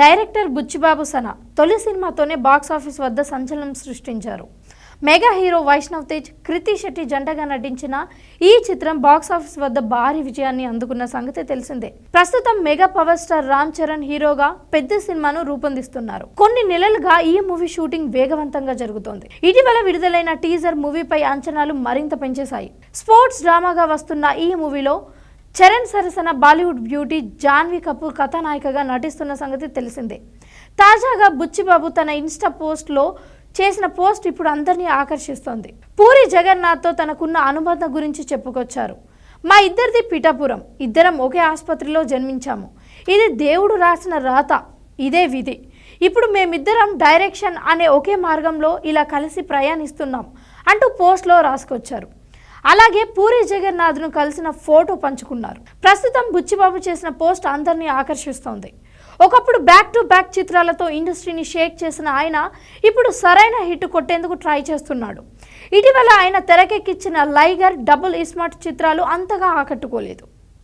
Director Buchibabu సన తొలి సినిమాతోనే box office వద్ద సంచలనం సృష్టించారు. మెగా హీరో వైష్ణవ్ తేజ్ కృతి శెట్టి జంటగా నటించిన ఈ చిత్రం బాక్సాఫీస్ వద్ద భారీ విజయాన్ని అందుకున్న సంగతి తెలిసిందే. ప్రస్తుతం mega power star Ram Charan హీరోగా పెద్ద సినిమాను రూపొందిస్తున్నారు. కొన్ని నెలలుగా ఈ మూవీ షూటింగ్ వేగవంతంగా జరుగుతోంది. ఇటీవల విడుదలైన టీజర్ మూవీపై అంచనాలు మరింత పెంచేశాయి. స్పోర్ట్స్ డ్రామాగా వస్తున్న ఈ మూవీలో చరణ్ సరసన బాలీవుడ్ బ్యూటీ జాన్వీ కపూర్ కథానాయికగా నటిస్తున్న సంగతి తెలిసిందే. తాజాగా బుచ్చిబాబు తన ఇన్స్టా పోస్ట్లో చేసిన పోస్ట్ ఇప్పుడు అందరినీ ఆకర్షిస్తోంది. పూరి జగన్నాథ్తో తనకున్న అనుబంధం గురించి చెప్పుకొచ్చారు. మా ఇద్దరిది పిఠాపురం. ఇద్దరం ఒకే ఆసుపత్రిలో జన్మించాము. ఇది దేవుడు రాసిన రాత. ఇదే విధి. ఇప్పుడు మేమిద్దరం డైరెక్షన్ అనే ఒకే మార్గంలో ఇలా కలిసి ప్రయాణిస్తున్నాం అంటూ పోస్ట్లో రాసుకొచ్చారు. అలాగే పూరి జగన్నాథ్ను కలిసిన ఫోటో పంచుకున్నారు. ప్రస్తుతం బుచ్చిబాబు చేసిన పోస్ట్ అందరినీ ఆకర్షిస్తోంది. ఒకప్పుడు బ్యాక్ టు బ్యాక్ చిత్రాలతో ఇండస్ట్రీని షేక్ చేసిన ఆయన ఇప్పుడు సరైన హిట్ కొట్టేందుకు ట్రై చేస్తున్నాడు. ఇటీవల ఆయన తెరకెక్కించిన లైగర్ డబుల్ ఇస్మార్ట్ చిత్రాలు అంతగా ఆకట్టుకోలేదు.